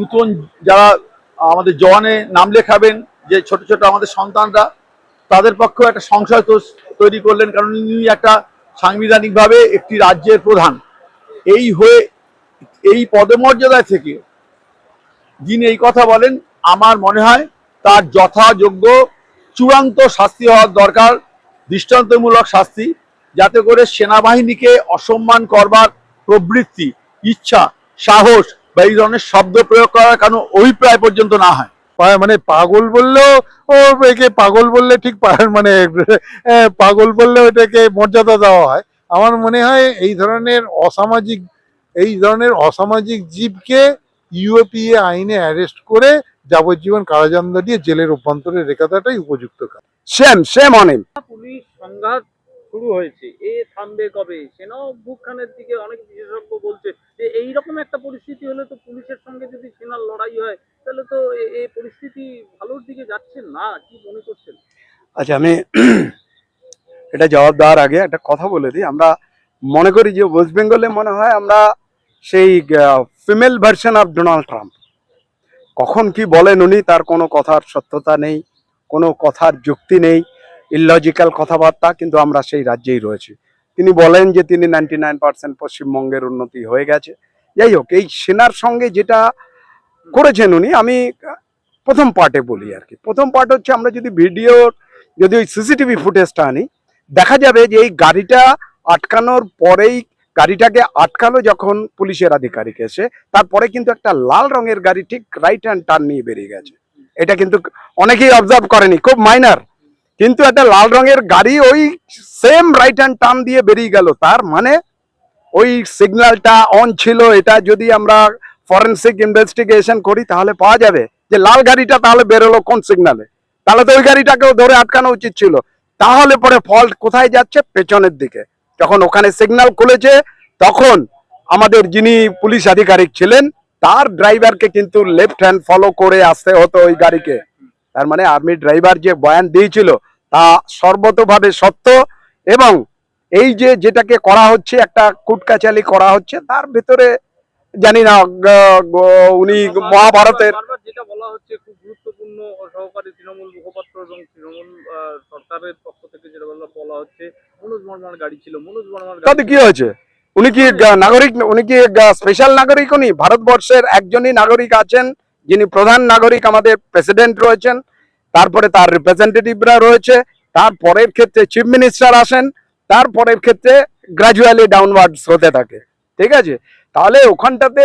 নতুন যারা আমাদের জওয়ানে নাম লেখাবেন, যে ছোট ছোট আমাদের সন্তানরা, তাদের পক্ষেও একটা সংশয় তৈরি করলেন, কারণ ইনি একটা সাংবিধানিকভাবে একটি রাজ্যের প্রধান। এই হয়ে, এই পদমর্যাদায় থেকে যিনি এই কথা বলেন, আমার মনে হয় তার যথাযোগ্য চূড়ান্ত শাস্তি হওয়ার দরকার, দৃষ্টান্তমূলক শাস্তি, যাতে করে সেনাবাহিনীকে অসম্মান করবার প্রবৃত্তি, ইচ্ছা, সাহস বা এই ধরনের শব্দ প্রয়োগ করার কারণ অভিপ্রায় পর্যন্ত না হয়। মানে পাগল বললেও ও একে পাগল বললে ঠিক মানে পাগল বললেও এটাকে মর্যাদা দেওয়া হয়। আমার মনে হয় এই ধরনের অসামাজিক এই ধরনের অসামাজিক জীবকে ইউএপিএ আইনে অ্যারেস্ট করে যাবজ্জীবন কারাদণ্ড দিয়ে জেলের অভ্যন্তরে রেখে দেওয়াটাই উপযুক্ত কাজ। সেম সেম অন পুলিশ সংঘাত শুরু হয়েছে। এ থামবে কবে? সেনাও বুকখানের দিকে অনেক বিশেষজ্ঞ বলছে যে, এইরকম একটা পরিস্থিতি হলে তো পুলিশের সঙ্গে যদি সেনার লড়াই হয়, তাহলে তো এই পরিস্থিতি ভালোর দিকে যাচ্ছে না। কি মনে করছেন? আচ্ছা আমি এটা জবাব দেওয়ার আগে একটা কথা বলে দিই। আমরা মনে করি যে, ওয়েস্ট বেঙ্গলে মনে হয় আমরা সেই female version of Donald Trump. কখন কি বলেন উনি, তার কোনো কথার সত্যতা নেই, কোনো কথার যুক্তি নেই। ইললজিক্যাল কথাবার্তা, কিন্তু আমরা সেই রাজ্যেই রয়েছি। তিনি বলেন যে তিনি নাইনটি নাইন পার্সেন্ট পশ্চিমবঙ্গের উন্নতি হয়ে গেছে। যাই হোক, এই সেনার সঙ্গে যেটা করেছেন উনি, আমি প্রথম পার্টে বলি আর কি। প্রথম পার্ট হচ্ছে, আমরা যদি ভিডিওর যদি ওই সিসিটিভি ফুটেজটা আনি, দেখা যাবে যে এই গাড়িটা আটকানোর পরেই, গাড়িটাকে আটকালো যখন পুলিশের আধিকারিক এসে, তারপরে কিন্তু একটা লাল রঙের গাড়ি ঠিক রাইট হ্যান্ড টার্ন নিয়ে বেরিয়ে গেছে। এটা কিন্তু অনেকেই অবজার্ভ করেনি, খুব মাইনার কিন্তু একটা লাল রঙের গাড়ি ওই সেম রাইট হ্যান্ড টার্ন দিয়ে বেরিয়ে গেল। তার মানে ওই সিগন্যালটা অন ছিল। এটা যদি আমরা ফরেন্সিক ইনভেস্টিগেশন করি, তাহলে পাওয়া যাবে যে লাল গাড়িটা তাহলে বেরোলো কোন সিগনালে তাহলে তো ওই গাড়িটাকেও ধরে আটকানো উচিত ছিল। তাহলে পরে ফল্ট কোথায় যাচ্ছে? পেছনের দিকে। যখন ওখানে সিগন্যাল খুলেছে, তখন আমাদের যিনি পুলিশ আধিকারিক ছিলেন, তার ড্রাইভারকে কিন্তু লেফট হ্যান্ড ফলো করে আসতে হতো ওই গাড়িকে। তার মানে আর্মি ড্রাইভার যে বয়ান দিয়েছিল তা সর্বতভাবে সত্য এবং এই যে যেটাকে করা হচ্ছে একটা কুটকাচালি করা হচ্ছে তার ভেতরে জানি না উনি মহাভারতের বারবার যেটা বলা হচ্ছে খুব গুরুত্বপূর্ণ সহকারী তৃণমূল মুখপাত্র এবং তৃণমূল সরকারের পক্ষ থেকে যেটা বলা- বলা হচ্ছে মনোজ বর্মার গাড়ি ছিল মনোজ বর্মার তাতে কি হয়েছে? উনি কি নাগরিক উনি কি স্পেশাল নাগরিক উনি? ভারতবর্ষের একজনই নাগরিক আছেন যিনি প্রধান নাগরিক আমাদের প্রেসিডেন্ট রয়েছেন। তারপরে তার রিপ্রেজেন্টেটিভরা রয়েছে তারপরের ক্ষেত্রে চিফ মিনিস্টার আসেন তারপরের ক্ষেত্রে গ্রাজুয়ালি ডাউনওয়ার্ডস হতে থাকে, ঠিক আছে? তাহলে ওখানটাতে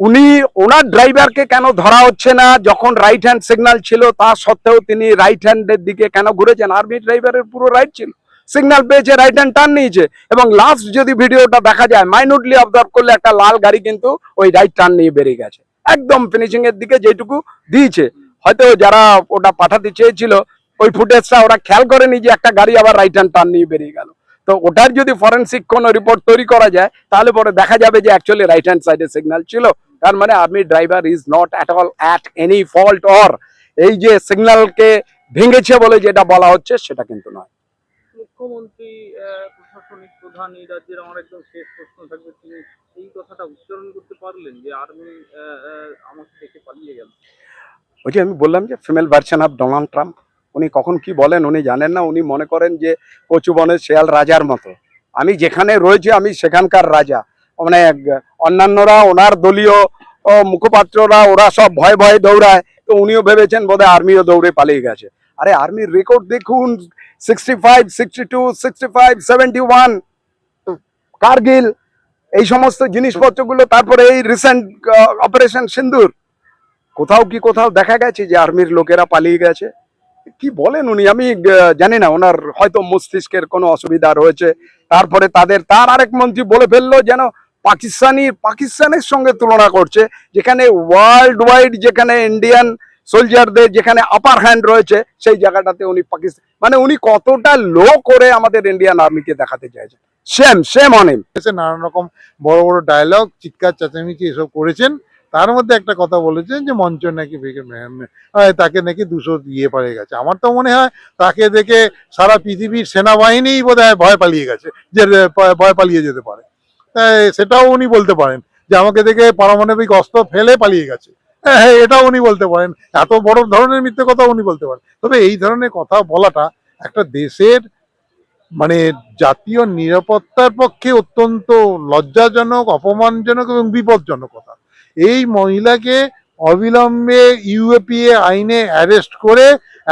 উনি ওনার ড্রাইভারকে কেন ধরা হচ্ছে না? যখন রাইট হ্যান্ড সিগনাল ছিল, তা সত্ত্বেও তিনি রাইট হ্যান্ডের দিকে কেন ঘুরেছেন? আর্মি ড্রাইভারের পুরো রাইট ছিল। সিগনাল পেয়েছে রাইট হ্যান্ড টার্ন নিয়েছে এবং লাস্ট যদি ভিডিওটা দেখা যায় মাইনুটলি অবজার্ভ করলে একটা লাল গাড়ি কিন্তু ওই রাইট টার্ন নিয়ে বেরিয়ে গেছে। একদম ফিনিশিং এর দিকে যেটুকু দিয়েছে। হয়তো যারা ওটা পাঠাতে চেয়েছিল, ওই ফুটেজটা ওরা খেয়াল করেনি যে একটা গাড়ি আবার রাইট হ্যান্ড টার্ন নিয়ে বেরিয়ে গেল। তো ওটার যদি ফরেন্সিক কোনো রিপোর্ট তৈরি করা যায়, তাহলে পরে দেখা যাবে যে অ্যাকচুয়ালি রাইট হ্যান্ড সাইডে সিগন্যাল ছিল। তার মানে army driver is not at all at any fault or এই যে সিগন্যালকে ভেঙেছে বলে যেটা বলা হচ্ছে, সেটা কিন্তু নয়। মুখ্যমন্ত্রী প্রশাসনিক প্রধান, এই রাজ্যের আমার একদম শেষ প্রশ্ন থাকবে। তিনি এই কথাটা উচ্চারণ করতে পারলেন যে আর্মি আমাকে দেখে পালিয়ে গেল। ওই যে আমি বললাম যে female version of Donald Trump উনি কখন কি বলেন উনি জানেন না, উনি মনে করেন যে কচু বনের শেয়াল রাজার মতো। আমি যেখানে রয়েছি আমি সেখানকার রাজা। মানে অন্যান্যরা, ওনার দলীয় মুখপাত্ররা, ওরা সব ভয়ে ভয়ে দৌড়ায়, তো উনিও ভেবেছেন বোধহয় আর্মিও দৌড়ে পালিয়ে গেছে। আরে আর্মির রেকর্ড দেখুন sixty five sixty two sixty five seventy one Kargil, এই সমস্ত জিনিসপত্রগুলো, তারপরে এই রিসেন্ট অপারেশন সিন্দুর। কোথাও কি কোথাও দেখা গেছে যে আর্মির লোকেরা পালিয়ে গেছে? কি বলেন উনি? আমি জানি না, ওনার হয়তো মস্তিষ্কের কোনো অসুবিধা রয়েছে। তারপরে তাদের, তার আরেক মন্ত্রী বলে ফেলল যেন পাকিস্তানি, পাকিস্তানের সঙ্গে তুলনা করছে, যেখানে ওয়ার্ল্ড ওয়াইড যেখানে ইন্ডিয়ান সোলজারদের যেখানে আপার হ্যান্ড রয়েছে, সেই জায়গাটাতে উনি পাকিস্তান মানে উনি কতটা লো করে আমাদের ইন্ডিয়ান আর্মিকে দেখাতে চাইছেন। সেম সেম অন হিম এসে নানান রকম বড় বড় ডায়লগ চিৎকার, চেঁচামেচি এসব করেছেন। তার মধ্যে একটা কথা বলেছেন যে মঞ্চ নাকি তাকে নাকি দুশো দিয়ে পালিয়ে গেছে। আমার তো মনে হয় তাকে দেখে সারা পৃথিবীর সেনাবাহিনীই বোধ ভয় পালিয়ে গেছে, যে ভয় পালিয়ে যেতে পারে। সেটাও উনি বলতে পারেন যে আমাকে দেখে পারমাণবিক অস্ত্র ফেলে পালিয়ে গেছে। হ্যাঁ হ্যাঁ এটাও উনি বলতে পারেন। এত বড় ধরনের মিথ্যে কথা উনি বলতে পারেন। তবে এই ধরনের কথা বলাটা একটা দেশের মানে জাতীয় নিরাপত্তার পক্ষে অত্যন্ত লজ্জাজনক, অপমানজনক এবং বিপজ্জনক কথা। এই মহিলাকে অবিলম্বে ইউএপিএ আইনে অ্যারেস্ট করে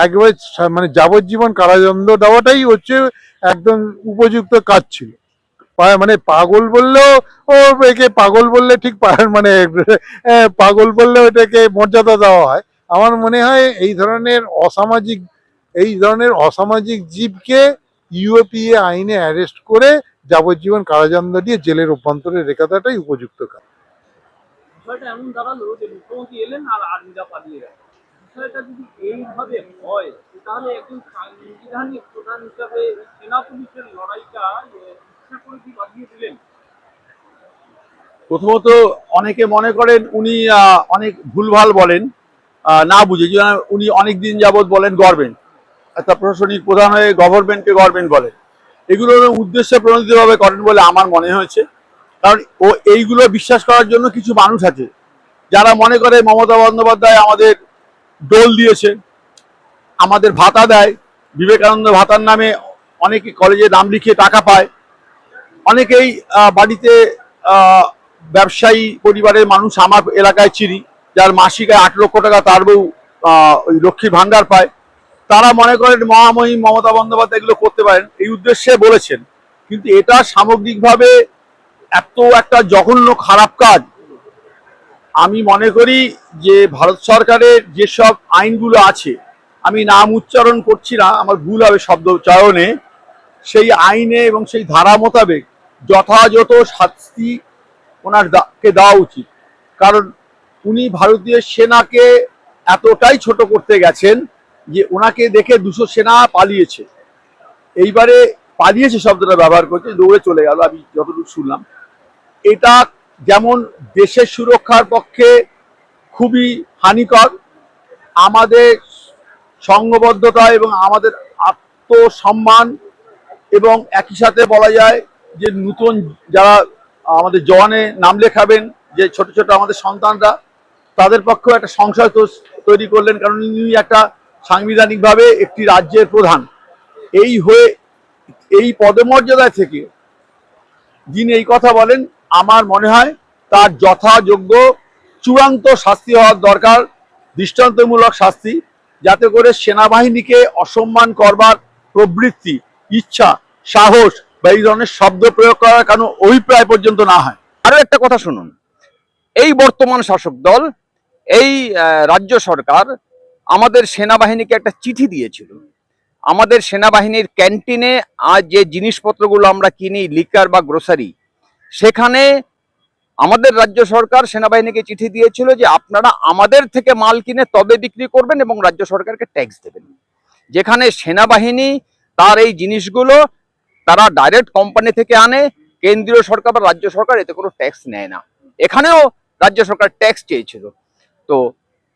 একবার মানে যাবজ্জীবন কারাদণ্ড দেওয়াটাই হচ্ছে একদম উপযুক্ত কাজ ছিল। মানে পাগল বললেও ও একে পাগল বললে ঠিক মানে পাগল বললে এটাকে মর্যাদা দেওয়া হয়। আমার মনে হয় এই ধরনের অসামাজিক, এই ধরনের অসামাজিক জীবকে ইউএপিএ আইনে অ্যারেস্ট করে যাবজ্জীবন কারাদণ্ড দিয়ে জেলের অভ্যন্তরে রেখে দেওয়াটাই উপযুক্ত কাজ। বিষয়টা এমন দাঁড়াল যে মুখ্যমন্ত্রী এলেন আর আর্মিরা পালিয়ে গেল বিষয়টা যদি এইভাবে হয়, তাহলে একজন সাংবিধানিক প্রধান হিসাবে সেনা পুলিশের লড়াইটা ইচ্ছা করে কি দিলেন? প্রথমত অনেকে মনে করেন উনি অনেক ভুলভাল বলেন না বুঝে। যে উনি অনেক দিন যাবৎ বলেন গভর্নমেন্ট একটা প্রশাসনিক প্রধান হয়ে গভর্নমেন্টকে গভর্নমেন্ট বলেন উদ্দেশ্যে প্রণোদিতভাবে করেন বলে আমার মনে হয়েছে। কারণ ও এইগুলো বিশ্বাস করার জন্য কিছু মানুষ আছে। যারা মনে করে মমতা বন্দ্যোপাধ্যায় আমাদের ডোল দিয়েছে, আমাদের ভাতা দেয়, বিবেকানন্দ ভাতার নামে অনেকে কলেজে নাম লিখিয়ে টাকা পায়, অনেকেই বাড়িতে ব্যবসায়ী পরিবারের মানুষ আমার এলাকায় চিনি, যার মাসিক আয় আট লক্ষ টাকা তার বউ ওই লক্ষ্মীর ভান্ডার পায়। তারা মনে করেন মহামহিম মমতা বন্দ্যোপাধ্যায় এগুলো করতে পারেন, এই উদ্দেশ্যে বলেছেন। কিন্তু এটা সামগ্রিকভাবে এত একটা জঘন্য খারাপ কাজ। আমি মনে করি যে ভারত সরকারের যেসব আইনগুলো আছে, আমি নাম উচ্চারণ করছি না, আমার ভুল হবে শব্দ উচ্চারণে। সেই আইনে এবং সেই ধারা মোতাবেক যথাযথ শাস্তি ওনার দা- কে দেওয়া উচিত। কারণ উনি ভারতীয় সেনাকে এতটাই ছোট করতে গেছেন যে ওনাকে দেখে দুশো সেনা পালিয়েছে। এইবারে পালিয়েছে শব্দটা ব্যবহার করছে দৌড়ে চলে গেল, আমি যতটুকু শুনলাম। এটা যেমন দেশের সুরক্ষার পক্ষে খুবই হানিকর। আমাদের সংঘবদ্ধতা এবং আমাদের আত্মসম্মান এবং একই সাথে বলা যায় যে নতুন যারা আমাদের জওয়ানে নাম লেখাবেন, যে ছোট ছোট আমাদের সন্তানরা, তাদের পক্ষেও একটা সংশয় তৈরি করলেন, কারণ ইনি একটা সাংবিধানিকভাবে একটি রাজ্যের প্রধান। এই হয়ে, এই পদমর্যাদায় থেকে যিনি এই কথা বলেন আমার মনে হয় তার যথাযোগ্য চূড়ান্ত শাস্তি হওয়ার দরকার, দৃষ্টান্তমূলক শাস্তি, যাতে করে সেনাবাহিনীকে অসম্মান করবার প্রবৃত্তি, ইচ্ছা, সাহস বা এই ধরনের শব্দ প্রয়োগ করার কারণ অভিপ্রায় পর্যন্ত না হয়। আরও একটা কথা শুনুন। এই বর্তমান শাসক দল, এই রাজ্য সরকার আমাদের সেনাবাহিনীকে একটা চিঠি দিয়েছিল। আমাদের সেনাবাহিনীর ক্যান্টিনে আজ যে জিনিসপত্রগুলো আমরা কিনি, লিকার বা গ্রোসারি সেখানে আমাদের রাজ্য সরকার সেনাবাহিনীকে চিঠি দিয়েছিল যে আপনারা আমাদের থেকে মাল কিনে তবে বিক্রি করবেন এবং রাজ্য সরকারকে ট্যাক্স দেবেন। যেখানে সেনাবাহিনী তার এই জিনিসগুলো তারা ডাইরেক্ট কোম্পানি থেকে আনে, কেন্দ্রীয় সরকার বা রাজ্য সরকার এতে কোনো ট্যাক্স নেয় না। এখানেও রাজ্য সরকার ট্যাক্স চেয়েছিল। তো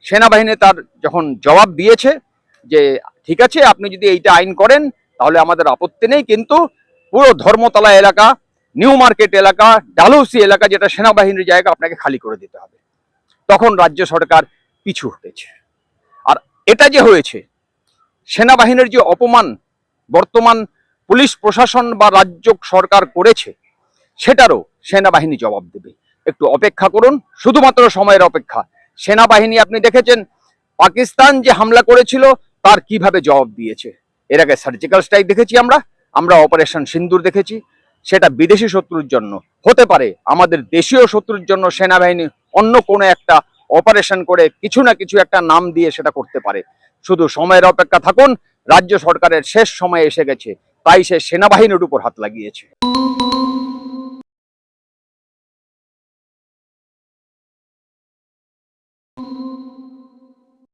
সেনাবাহিনী তার যখন জবাব দিয়েছে যে, ঠিক আছে, আপনি যদি এইটা আইন করেন, তাহলে আমাদের আপত্তি নেই, কিন্তু পুরো ধর্মতলা এলাকা নিউ মার্কেট এলাকা ডালহৌসি এলাকা, যেটা সেনাবাহিনীর জায়গা আপনাকে খালি করে দিতে হবে। তখন রাজ্য সরকার পিছু হটেছে। আর এটা যে হয়েছে, সেনাবাহিনীর যে অপমান বর্তমান পুলিশ প্রশাসন বা রাজ্য সরকার করেছে, সেটারও সেনাবাহিনী জবাব দেবে। একটু অপেক্ষা করুন, শুধুমাত্র সময়ের অপেক্ষা। সেনাবাহিনী, আপনি দেখেছেন, পাকিস্তান যে হামলা করেছিল, তার কীভাবে জবাব দিয়েছে? এর আগে সার্জিক্যাল স্ট্রাইক দেখেছি আমরা আমরা অপারেশন সিন্দুর দেখেছি সেটা বিদেশি শত্রুর জন্য। হতে পারে আমাদের দেশীয় শত্রুর জন্য সেনাবাহিনী অন্য কোনো একটা অপারেশন করে কিছু না কিছু একটা নাম দিয়ে সেটা করতে পারে। শুধু সময়ের অপেক্ষা থাকুন, রাজ্য সরকারের শেষ সময় এসে গেছে, তাই সে সেনাবাহিনীর উপর হাত লাগিয়েছে।